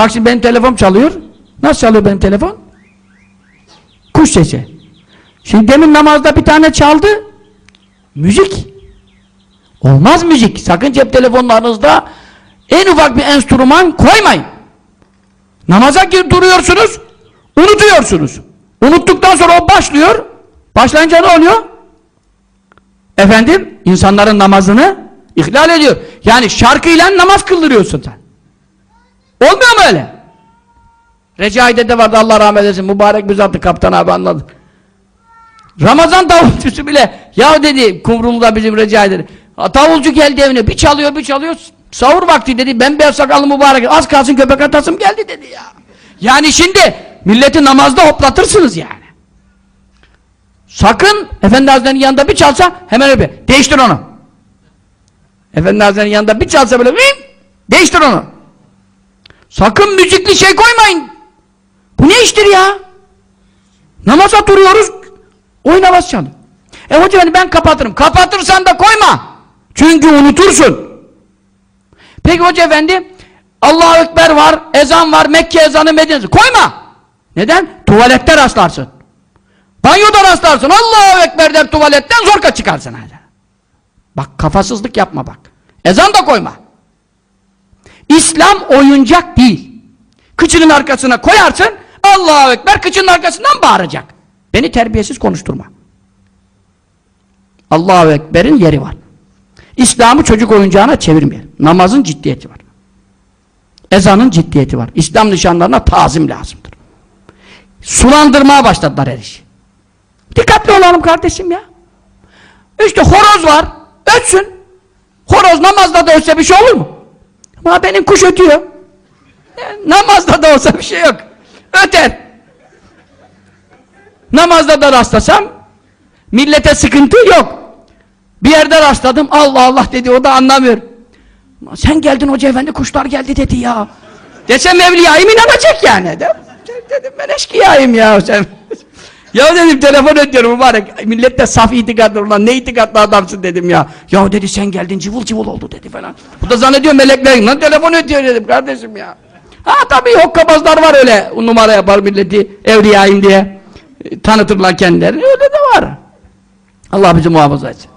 Bak şimdi benim telefon çalıyor. Nasıl çalıyor benim telefon? Kuş sesi. Şimdi demin namazda bir tane çaldı. Müzik. Olmaz müzik. Sakın cep telefonlarınızda en ufak bir enstrüman koymayın. Namaza gir duruyorsunuz, unutuyorsunuz. Unuttuktan sonra o başlıyor. Başlayınca ne oluyor? Efendim, insanların namazını ihlal ediyor. Yani şarkıyla namaz kıldırıyorsun sen. Olmuyor mu öyle? Recai'de de vardı Allah rahmet eylesin. Mübarek bir zattı kaptan abi anladı. Ramazan davulcusu bile ya dedi Kumrulu'da bizim Recai dedi. "Ha, Davulcu geldi evine bir çalıyor bir çalıyor. Sahur vakti dedi. Ben beyaz sakallı mübarek. Az kalsın köpek atasım geldi dedi ya. Yani şimdi milleti namazda hoplatırsınız yani. Sakın Efendi Hazretleri'nin yanında bir çalsa hemen öyle değiştir onu. Efendi Hazretleri'nin yanında bir çalsa böyle değiştir onu. Sakın müzikli şey koymayın. Bu ne iştir ya? Namaza duruyoruz, oynamaz çalıyor. E hocam ben kapatırım. Kapatırsan da koyma. Çünkü unutursun. Peki hoca efendi, Allahu Ekber var, ezan var, Mekke ezanı, Medine Koyma. Neden? Tuvalette rastlarsın. Banyoda rastlarsın. Allahu Ekber der tuvaletten zorka çıkarsın. Hadi. Bak kafasızlık yapma bak. Ezan da koyma. İslam oyuncak değil. Kıçının arkasına koyarsın, Allahu Ekber kıçının arkasından bağıracak. Beni terbiyesiz konuşturma. Allahu Ekber'in yeri var. İslam'ı çocuk oyuncağına çevirmeyelim. Namazın ciddiyeti var. Ezanın ciddiyeti var. İslam nişanlarına tazim lazımdır. Sulandırmaya başladılar her işi. Dikkatli olalım kardeşim ya. İşte horoz var, ötsün. Horoz namazda da ötse bir şey olur mu? Ama benim kuş ötüyor. E, namazda da olsa bir şey yok. Öter. Namazda da rastlasam millete sıkıntı yok. Bir yerde rastladım Allah Allah dedi o da anlamıyor. Sen geldin hoca efendi kuşlar geldi dedi ya. Desem evliyayım inanacak yani. De, dedim ben eşkıyayım ya sen. ya dedim telefon ediyorum mübarek. Millet de saf itikadlı ulan ne itikadlı adamsın dedim ya. Ya dedi sen geldin cıvıl cıvıl oldu dedi falan. Bu da zannediyor meleklerin lan telefon ediyor dedim kardeşim ya. Ha tabii hokkabazlar var öyle numara yapar milleti evliyayım diye e, tanıtırlar kendilerini öyle de var. Allah bizi muhafaza etsin.